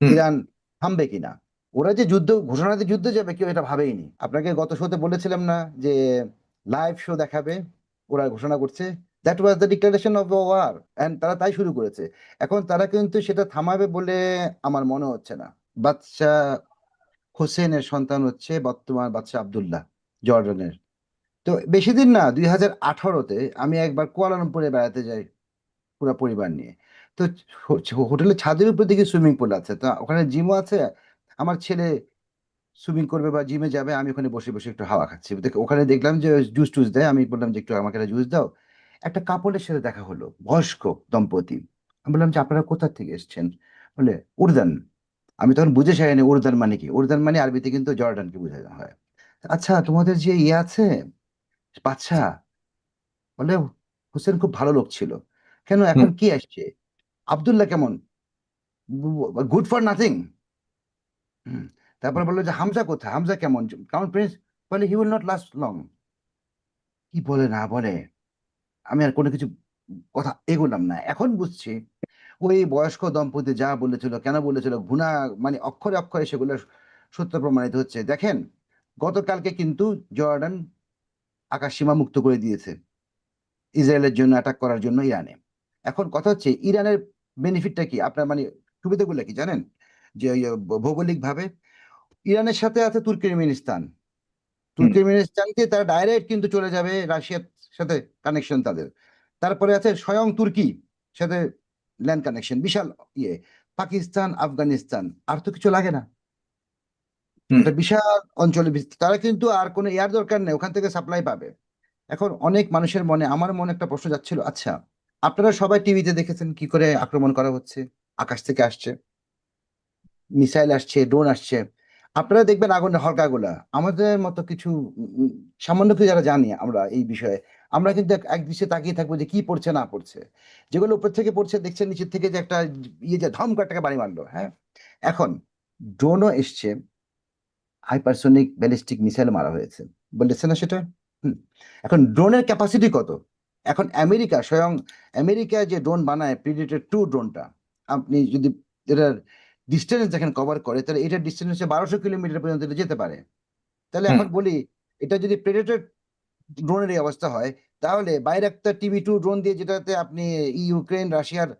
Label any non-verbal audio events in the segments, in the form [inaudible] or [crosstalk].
Iran থামবে কিনা? ওরা যে যুদ্ধ, ঘোষণাতে দিয়ে যুদ্ধ যাবে কেউ এটা ভাবেইনি। আপনাকে গত শোতে বলেছিলাম না যে লাইভ শো দেখাবে, ওরা ঘোষণা করছে। That was the declaration of war and তারা তাই শুরু করেছে। এখন তারা কিন্তু সেটা থামাবে বলে আমার মনে হচ্ছে না। বাচ্চা হোসেনের সন্তান হচ্ছে বর্তমান বাচ্চা আবদুল্লাহ জর্ডানের। তো বেশি দিন না, দুই হাজার আঠারোতে আমি একবার কুয়ালালামপুরে বেড়াতে যাই পুরো পরিবার নিয়ে। তো হোটেলের ছাদের উপর দিকে সুইমিং পুল আছে। তো ওখানে জিমও আছে। আমার ছেলে সুইমিং করবে বা জিমে যাবে আমি ওখানে বসে বসে একটু হাওয়া খাচ্ছি। ওখানে দেখলাম যে জুস টুস দেয় আমি বললাম যে একটু আমাকে একটা জুস দাও। একটা কাপড়ের সাথে দেখা হলো বয়স্ক দম্পতি। আমি বললাম যে আপনারা কোথা থেকে এসেছেন? বলে উর্দান। আমি তখন বুঝে চাইনি উর্দান মানে কি? উর্দান মানে আরবিতে কিন্তু জর্ডানকে বোঝানো হয়। আচ্ছা তোমাদের যে ইয়ে আছে বাচ্চা বলে হোসেন খুব ভালো লোক ছিল। কেন এখন কি আসছে? আব্দুল্লাহ কেমন? গুড ফর নাথিং তারপর বলল যে হামজা কোথায়? হামজা কেমন? কেমন প্রিন্স বলে he will not last long কি বলে না বলে? আমি আর কোনো কিছু কথা এগোলাম না। এখন বুঝছি, ওই বয়স্ক দম্পতি যা বলেছিল, কেন বলেছিল গুণা মানে অক্ষরে অক্ষরে সেগুলো সত্য প্রমাণিত হচ্ছে। দেখেন, গতকালকে কিন্তু জর্ডান আকাশ সীমা মুক্ত করে দিয়েছে। ইসরায়েলের জন্য অ্যাটাক করার জন্য ইরানে। এখন কথা হচ্ছে, ইরানের বেনিফিটটা কি? আপনার মানে সুবিধাগুলো কি জানেন? যে ভৌগোলিক ভাবে ইরানের সাথে আছে তুর্কমেনিস্তান। তুর্কমেনিস্তানকে তারা ডাইরেক্ট কিন্তু চলে যাবে রাশিয়ার সাথে কানেকশন তাদের। তারপরে আছে স্বয়ং তুর্কি সাথে ল্যান্ড কানেকশন বিশাল ইয়ে। পাকিস্তান আফগানিস্তান আর তো কিছু লাগে না। বিশাল অঞ্চলে তারা কিন্তু আর কোনো এয়ার দরকার নেই ওখান থেকে সাপ্লাই পাবে। এখন অনেক মানুষের মনে আমার মনে একটা প্রশ্ন যাচ্ছিল আচ্ছা আপনারা সবাই টিভিতে দেখেছেন কি করে আক্রমণ করা হচ্ছে? আকাশ থেকে আসছে। মিসাইল আসছে, ড্রোন আসছে। আপনারা দেখবেন আগুনের হলকাগুলা। আমাদের মতো কিছু সামান্য কিছু যারা জানি আমরা এই বিষয়ে, আমরা কিন্তু এক- দৃশ্যে তাকিয়ে থাকব যে কি পড়ছে, না পড়ছে। যেগুলো উপর থেকে পড়ছে, দেখছেন নিচের থেকে যে একটা ইয়ে যে ধম করে একটা বাড়ি মারলো হ্যাঁ? এখন ড্রোনও এসছে। হাইপারসোনিক ব্যালিস্টিক মিসাইল মারা হয়েছে। বলেছে না সেটা। এখন ড্রোনের ক্যাপাসিটি কত? এখন আমেরিকা স্বয়ং আমেরিকা যে ড্রোন বানায় প্রিডেটর টু ড্রোনটা আপনি যদি এটার ডিস্টেন্স দেখেন কভার করে তাহলে এটার ডিস্টেন্স হচ্ছে বারোশো কিলোমিটার পর্যন্ত যেতে পারে। তাহলে। এখন বলি এটা যদি প্রেডেটর ড্রোনের এই অবস্থা হয় তাহলে বাইরে একটা টিভি টু ড্রোন দিয়ে যেটাতে আপনি ইউক্রেন রাশিয়ার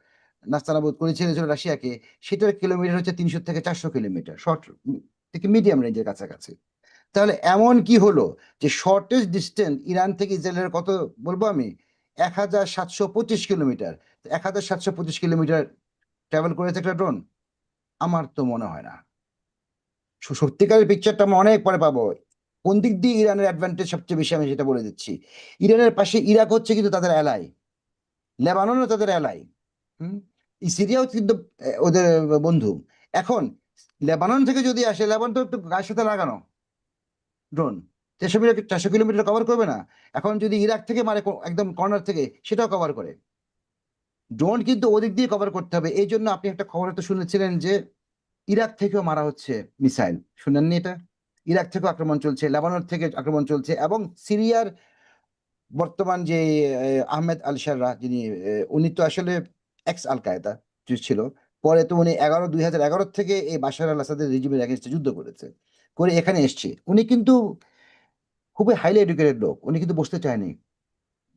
নাস্তানাবোধ করেছিল রাশিয়াকে সেটার কিলোমিটার হচ্ছে তিনশো থেকে চারশো কিলোমিটার শর্ট থেকে মিডিয়াম রেঞ্জের কাছাকাছি। তাহলে এমন কি হলো যে শর্টেস্ট ডিস্টেন্স ইরান থেকে ইসরায়েলের কত বলব আমি? এক হাজার সাতশো পঁচিশ কিলোমিটার। এক হাজার সাতশো পঁচিশ কিলোমিটার ট্রাভেল করেছে একটা ড্রোন আমার তো মনে হয় না। সত্যিকারের পিকচারটা আমরা অনেক পরে পাবো। কোন দিক দিয়ে ইরানের অ্যাডভান্টেজ সবচেয়ে বেশি আমি সেটা বলে দিচ্ছি। ইরানের পাশে ইরাক হচ্ছে কিন্তু তাদের অ্যালাই লেবাননও তাদের অ্যালাই হুম? সিরিয়াও কিন্তু ওদের বন্ধু। এখন লেবানন থেকে যদি আসে লেবানন তো একটু গায়ের সাথে লাগানো। ড্রোন চারশো মিটার, চারশো কিলোমিটার কভার করবে না। এখন যদি ইরাক থেকে মারে, একদম কর্নার থেকে, সেটাও কভার করে। ড্রোন কিন্তু ওদিক দিয়ে কভার করতে হবে। এই জন্য আপনি একটা খবর তো শুনেছিলেন যে, ইরাক থেকেও মারা হচ্ছে মিসাইল শুনেননি এটা? ইরাক থেকেও আক্রমণ চলছে, লেবানন থেকে আক্রমণ চলছে এবং সিরিয়ার বর্তমান যে আহমেদ আল শাররা যিনি উনি তো আসলে এক্স আল কায়দা ছিল। পরে তো উনি এগারো, দুই হাজার এগারো থেকে এই বাশার আল আসাদের রেজিমের এগেনস্টে যুদ্ধ করেছে, করে এখানে এসছে। উনি কিন্তু খুবই হাইলি এডুকেটেড লোক। উনি কিন্তু বসতে চায়নি।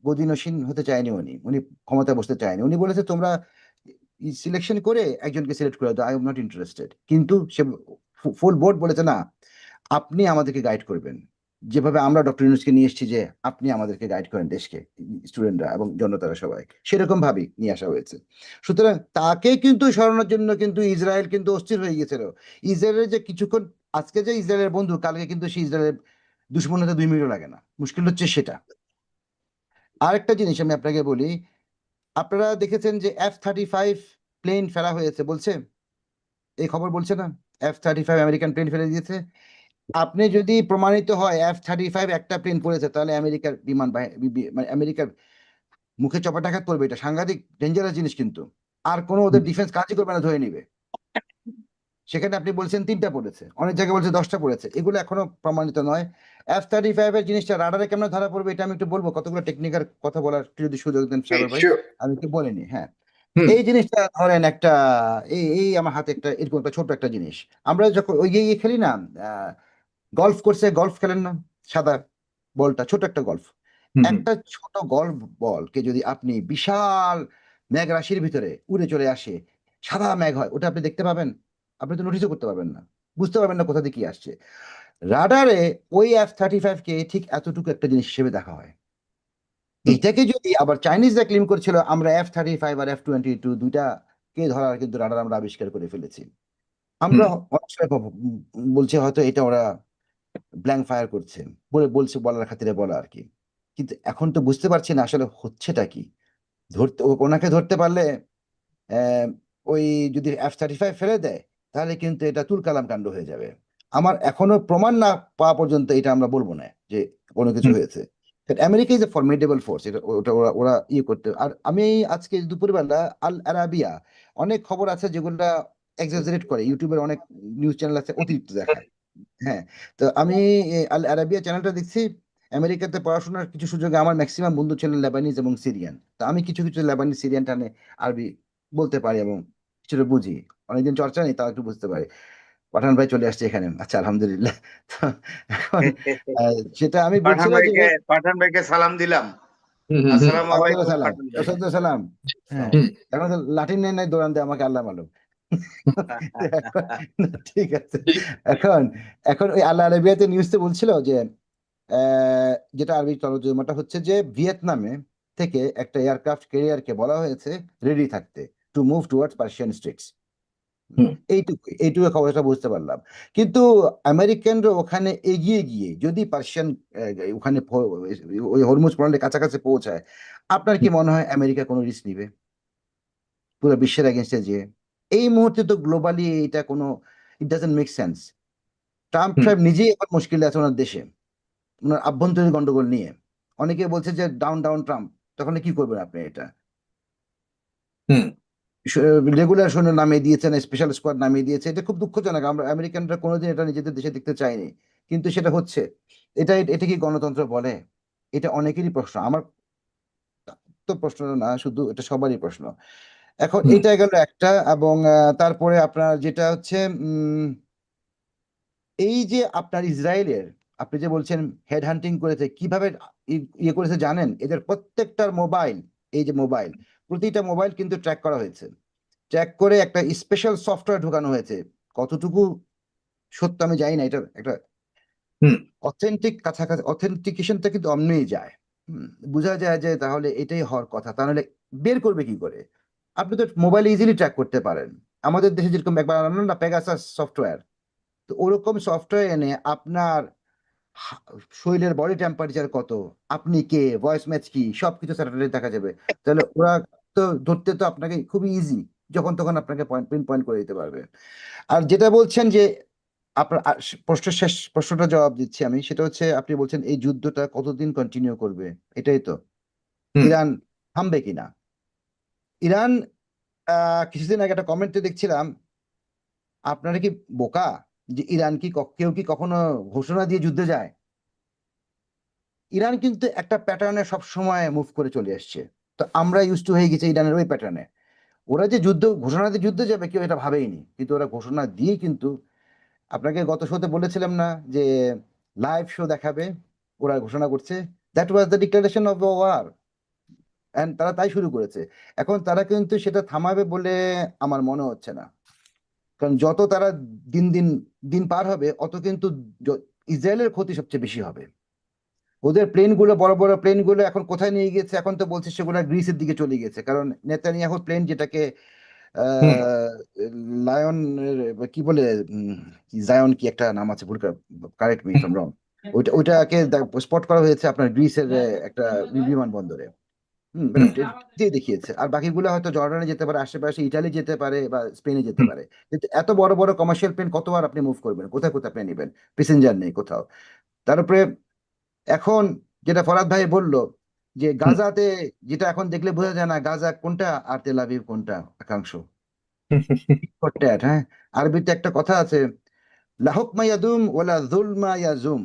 গদিনসীন হতে চায়নি উনি। উনি ক্ষমতায় বসতে চায়নি। উনি বলেছে, তোমরা সিলেকশন করে একজনকে সিলেক্ট করে দাও। আই এম নট ইন্টারেস্টেড কিন্তু সে ফুল বোর্ড বলেছে, না, আপনি আমাদেরকে গাইড করবেন। যেভাবে আমরা ডক্টর ইউনুসকে নিয়ে এসেছি যে, আপনি আমাদেরকে গাইড করেন দেশকে স্টুডেন্টরা এবং জনতারা সবাই। সেরকম ভাবেই নিয়ে আসা হয়েছে। সুতরাং তাকে কিন্তু সরানোর জন্য কিন্তু ইসরায়েল কিন্তু অস্থির হয়ে গিয়েছিল। ইসরায়েলের যে কিছুক্ষণ, আজকে যে ইসরায়েলের বন্ধু, কালকে কিন্তু সে ইসরায়েলের দুশ্মন হতে দুই মিনিটও লাগে না। মুশকিল হচ্ছে সেটা। আরেকটা জিনিস আমি আপনাকে বলি আপনারা দেখেছেন যে এফ থার্টি ফাইভ প্লেন ফেলা হয়েছে বলছে? এই খবর বলছে না? F thirty five American plane ফেলে দিয়েছে। আপনি যদি প্রমাণিত হয় এফ থার্টি ফাইভ একটা প্লেন পড়েছে তাহলে আমেরিকার বিমান মানে আমেরিকার মুখে চপাটাঘাত করবে এটা। সাংঘাতিক ডেঞ্জারাস জিনিস কিন্তু। আর কোনো ওদের ডিফেন্স কাজই করবে না ধরে নিবে। সেখানে আপনি বলছেন তিনটা পড়েছে। অনেক জায়গায় বলছে দশটা পড়েছে। এগুলো এখনও প্রমাণিত নয়। এফ থার্টি ফাইভ এর জিনিসটা রাডারে কেমন ধরা পড়বে এটা আমি একটু বলব। কতগুলো টেকনিক্যাল কথা বলার যদি সুযোগ দেন ভাই আমি একটু বলিনি হ্যাঁ। এই জিনিসটা ধরেন একটা এই এই আমার হাতে একটা এরকম একটা ছোট একটা জিনিস। আমরা যখন ওই ইয়ে খেলি না গলফ কোর্সে গলফ খেলেন না? সাদা বলটা ছোট একটা গলফ একটা ছোট গলফ বলকে যদি আপনি বিশাল মেঘ রাশির ভিতরে উড়ে চলে আসে সাদা মেঘ হয় ওটা আপনি দেখতে পাবেন? আপনি তো নোটিসও করতে পারবেন না। বুঝতে পারবেন না কোথা থেকে কি আসছে। রাডারে ওই এফ থার্টি ফাইভকে ঠিক এতটুকু একটা জিনিস হিসেবে দেখা হয়। এইটাকে যদি আবার চাইনিজরা ক্লেম করছিল আমরা এফ থার্টি ফাইভ আর এফ টোয়েন্টি টু দুইটা কে ধরার কিন্তু রাডার আমরা আবিষ্কার করে ফেলেছি। আমরা বলছি হয়তো এটা ওরা ব্ল্যাঙ্ক ফায়ার করছে বলে বলছে বলার খাতিরে বলা আর কি। কিন্তু এখন তো বুঝতে পারছি না আসলে হচ্ছেটা কি। ধরতে ওনাকে ধরতে পারলে আহ, ওই যদি এফ থার্টি ফাইভ ফেলে দেয় তাহলে কিন্তু এটা তুলকালাম কাণ্ড হয়ে যাবে। আমার এখনও প্রমাণ না পাওয়া পর্যন্ত এটা আমরা বলব না যে কোনো কিছু হয়েছে। America is a formidable force এটা ওটা ওরা ওরা ইয়ে করতে আর আমি আজকে দুপুরবেলা আল আরাবিয়া অনেক খবর আছে যেগুলা এক্সাজারেট করে ইউটিউবের অনেক নিউজ চ্যানেল আছে অতিরিক্ত দেখায়। হ্যাঁ তো আমি আল আরাবিয়া চ্যানেলটা দেখছি আমেরিকাতে পড়াশোনার কিছু সুযোগে আমার ম্যাক্সিমাম বন্ধু ছিলেন লেবানিজ এবং সিরিয়ান তো আমি কিছু কিছু লেবানিজ সিরিয়ান টানে আরবি বলতে পারি এবং কিছুটা বুঝি। অনেকদিন চর্চা নেই তাও একটু বুঝতে পারি। পাঠান ভাই চলে আসছে এখানে। আচ্ছা আলহামদুলিল্লাহ। তো এখন [laughs] সেটা আমি পাঠান ভাইকে পাঠান ভাইকে সালাম দিলাম। সালাম। হ্যাঁ। এখন তো নেই নাই দৌড়ান দেয় আমাকে আল্লাহ মালুম। [laughs] [laughs] ঠিক আছে। এখন এখন ওই আল্লাহ আরবিয়াতে নিউজতে বলছিল যে আহ, যেটা আরবি তরজমাটা হচ্ছে যে ভিয়েতনামে থেকে একটা এয়ারক্রাফট ক্যারিয়ারকে বলা হয়েছে রেডি থাকতে to move towards Persian straits hmm. এইটুকু এইটুকু খবরটা বুঝতে পারলাম। কিন্তু আমেরিকানরা ওখানে এগিয়ে গিয়ে যদি পার্সিয়ান ওখানে ওই হরমুজ প্রণালীর কাছাকাছি পৌঁছায় আপনার কি মনে হয় আমেরিকা কোনো রিস্ক নিবে? পুরো বিশ্বের এগেনস্টে যে এই মুহূর্তে তো গ্লোবালি এটা কোনো it doesn't make sense Trump. সাহেব নিজেই এখন মুশকিলে আছে ওনার দেশে। ওনার আভ্যন্তরীণ গন্ডগোল নিয়ে। অনেকে বলছে যে ডাউন ডাউন ট্রাম্প তখন কি করবেন আপনি এটা? হুম। রেগুলার সৈন্য নামিয়ে দিয়েছেন স্পেশাল স্কোয়াড নামিয়ে দিয়েছে এটা খুব দুঃখজনক। আমরা আমেরিকানরা কোনোদিন এটা নিজেদের দেশে দেখতে চাইনি কিন্তু সেটা হচ্ছে এটা এটা কি গণতন্ত্র বলে? এটা অনেকেরই প্রশ্ন। আমার তো প্রশ্ন না শুধু এটা সবারই প্রশ্ন। এখন। এটা গেল একটা এবং তারপরে আপনার যেটা হচ্ছে উম, এই যে আপনার ইসরায়েলের আপনি যে বলছেন হেড হান্টিং করেছে কীভাবে ইয়ে করেছে জানেন? এদের প্রত্যেকটার মোবাইল এই যে মোবাইল প্রতিটা মোবাইল কিন্তু ট্র্যাক করা হয়েছে। ট্র্যাক করে একটা স্পেশাল সফটওয়্যার ঢোকানো হয়েছে। কতটুকু সত্য আমি জানি না এটা একটা অথেন্টিক কাছাকাছি অথেন্টিকেশনটা কিন্তু অমনি যায়। বোঝা যায় যে তাহলে এটাই হওয়ার কথা। তাহলে বের করবে কি করে? আপনি তো মোবাইলে ইজিলি ট্র্যাক করতে পারেন। আমাদের দেশে যেরকম একবার আনলেন না পেগাসাস সফটওয়্যার তো ওরকম সফটওয়্যার এনে আপনার শরীরের বডি টেম্পারেচার কত? আপনি কে? ভয়েস ম্যাচ কি? সবকিছু স্যাটেলাইট দেখা যাবে। তাহলে ওরা তো ধরতে তো আপনাকে খুবই ইজি যখন তখন আপনাকে পয়েন্ট পিন পয়েন্ট করে দিতে পারবে। আর যেটা বলছেন যে আপনার প্রশ্নের শেষ প্রশ্নটা জবাব দিচ্ছি আমি সেটা হচ্ছে আপনি বলছেন এই যুদ্ধটা কতদিন কন্টিনিউ করবে? এটাই তো। ইরান থামবে কিনা? ইরান আহ, কিছুদিন আগে একটা কমেন্টে দেখছিলাম আপনারা কি বোকা যে ইরান কি ক- কেউ কি কখনো ঘোষণা দিয়ে যুদ্ধে যায়? ইরান কিন্তু একটা প্যাটার্নে সব সময় মুভ করে চলে আসছে তো আমরা ইউজ টু হয়ে গেছি ইরানের ওই প্যাটার্নে ওরা যে যুদ্ধ, ঘোষণাতে যুদ্ধে যাবে কেউ এটা ভাবেইনি। কিন্তু ওরা ঘোষণা দিয়ে কিন্তু আপনাকে গত শোতে বলেছিলাম না যে লাইভ শো দেখাবে, ওরা ঘোষণা করছে। That was the declaration of war and তারা তাই শুরু করেছে। এখন তারা কিন্তু সেটা থামাবে বলে আমার মনে হচ্ছে না। কারণ যত তারা দিন দিন দিন পার হবে, অত কিন্তু ইসরায়েলের ক্ষতি সবচেয়ে বেশি হবে। ওদের প্লেনগুলো বড় বড় প্লেনগুলো এখন কোথায় নিয়ে গেছে এখন তো বলছে সেগুলো গ্রিসের দিকে চলে গেছে কারণ নেতানিয়াহু প্লেন যেটাকে। লায়ন কি বলে জায়ন কি একটা নাম আছে ভুল কারেক্ট মি ফ্রম রং ওইটা ওইটাকে স্পট করা হয়েছে আপনার গ্রিসের একটা বিমানবন্দরে। হুম হুম। দেখিয়েছে। আর বাকিগুলো হয়তো জর্ডানে যেতে পারে আশেপাশে ইটালি যেতে পারে বা স্পেনে যেতে পারে। কিন্তু এত বড় বড় কমার্শিয়াল প্লেন কতবার আপনি মুভ করবেন? কোথায় কোথায় আপনি নেবেন? প্যাসেঞ্জার নেই কোথাও। তার উপরে এখন যেটা ফরাদ ভাই বলল যে গাজাতে যেটা এখন দেখলে বোঝা যায় না গাজা কোনটা আর তেল তেলাবিব কোনটা একাংশ। [laughs] হ্যাঁ? আরবিতে একটা কথা আছে হুকমা ওলা জুলমা ইয়াজুম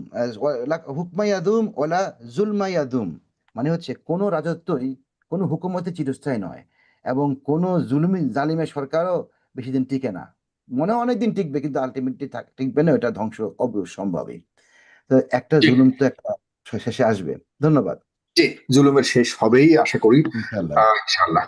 ওলা জুলমা মানে হচ্ছে কোন রাজত্বই কোন হুকুমতে চিরস্থায়ী নয় এবং কোন জুলুমি জালিমে সরকারও বেশি দিন টিকে না। মনে অনেক দিন টিকবে কিন্তু আলটিমেটলি টিকবে না এটা ধ্বংস সম্ভবই তো একটা জুলুম তো একটা শেষে আসবে। ধন্যবাদ। জি জুলুমের শেষ হবেই আশা করি। ইনশাল্লাহ